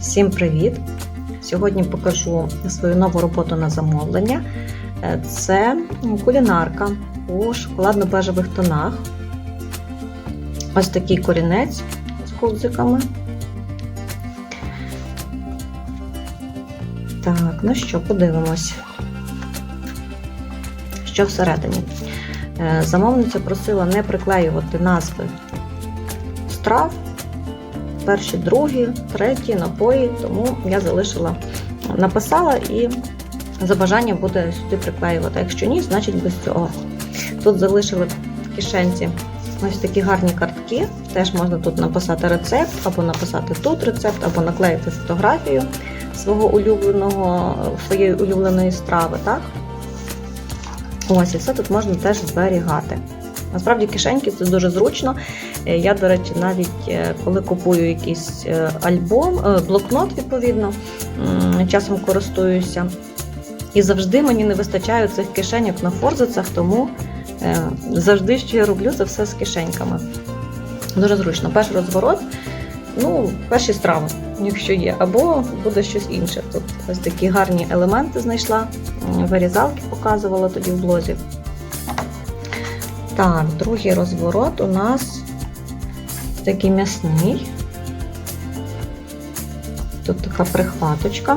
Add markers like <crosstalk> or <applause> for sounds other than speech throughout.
Всім привіт! Сьогодні покажу свою нову роботу на замовлення. Е, Це кулінарка у шоколадно-бежевих тонах. Ось такий корінець з гудзиками. Так, ну що, подивимось, що всередині. Е, Замовниця просила не приклеювати назви страв перші, другі, треті напої, тому я залишила, написала і за бажанням буде сюди приклеювати. Якщо ні, значить без цього. Тут залишили в кишенці ось такі гарні картки. Теж можна тут написати рецепт, або написати тут рецепт, або наклеїти фотографію свого улюбленого, своєї улюбленої страви. так? Ось, і все тут можна теж зберігати. Насправді кишеньки це дуже зручно. Е, Я, до речі, навіть е, коли купую якийсь е, альбом, блокнот, відповідно, часом користуюся. І завжди мені не вистачає цих кишеньок на форзицях, тому завжди, що я роблю, це все з кишеньками. Дуже зручно. Перший розворот, ну, перші страви, якщо є, або буде щось інше. Тут ось такі гарні елементи знайшла, вирізалки показувала тоді в блозі. Так, другий розворот у нас такий м'ясний. Тут така прихваточка.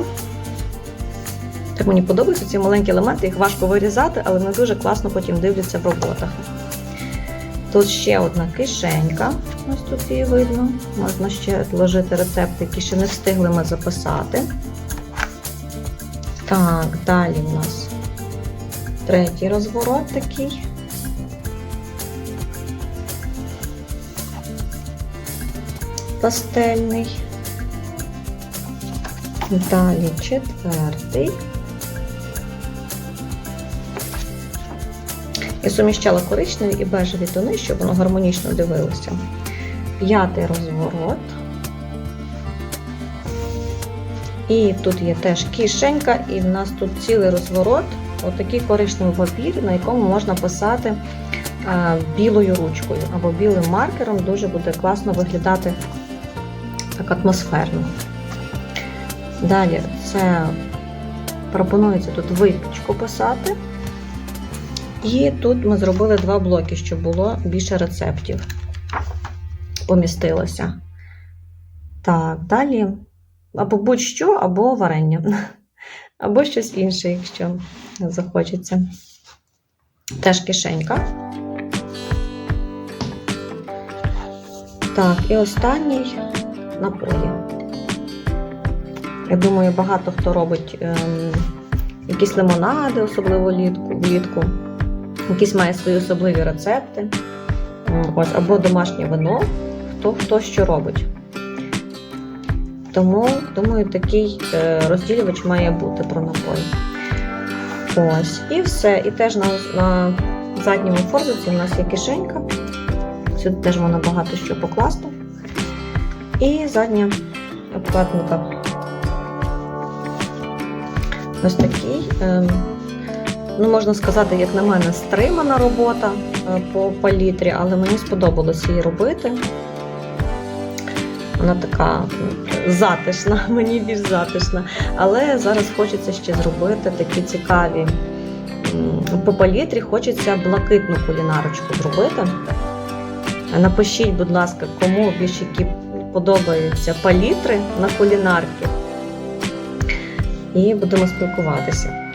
Так мені подобаються ці маленькі елементи, їх важко вирізати, але вони дуже класно потім дивляться в роботах. Тут ще одна кишенька, ось тут її видно. Можна ще вложити рецепти, які ще не встигли ми записати. Так, далі у нас третій розворот такий. Пастельний. Далі четвертий. Я суміщала коричневі і бежеві тони, щоб воно гармонічно дивилося. П'ятий розворот. І тут є теж кишенька, і в нас тут цілий розворот, отакий коричневий папір, на якому можна писати е, білою ручкою або білим маркером, дуже буде класно виглядати так атмосферно. Далі це пропонується тут випічку писати. І тут ми зробили два блоки, щоб було більше рецептів. Помістилося. Так, далі або будь-що, або варення. <laughs> Або щось інше, якщо захочеться. Теж кишенька. Так, і останній напої. Я думаю, багато хто робить ем, якісь лимонади, особливо влітку. Якісь має свої особливі рецепти. Ось, або домашнє вино, хто хто що робить. Тому, думаю, такий е, розділювач має бути про напої. Ось, і все. І теж на, на задньому форзиці у нас є кишенька. Сюди теж можна багато що покласти. І задня обкладинка. Ось такий. ем, Ну, можна сказати, як на мене, стримана робота е, по палітрі, але мені сподобалось її робити. Вона така затишна, <laughs> мені більш затишна. Але зараз хочеться ще зробити такі цікаві по палітрі, хочеться блакитну кулінарочку зробити. Напишіть, будь ласка, кому більш які подобаються палітри на кулінарки. І будемо спілкуватися.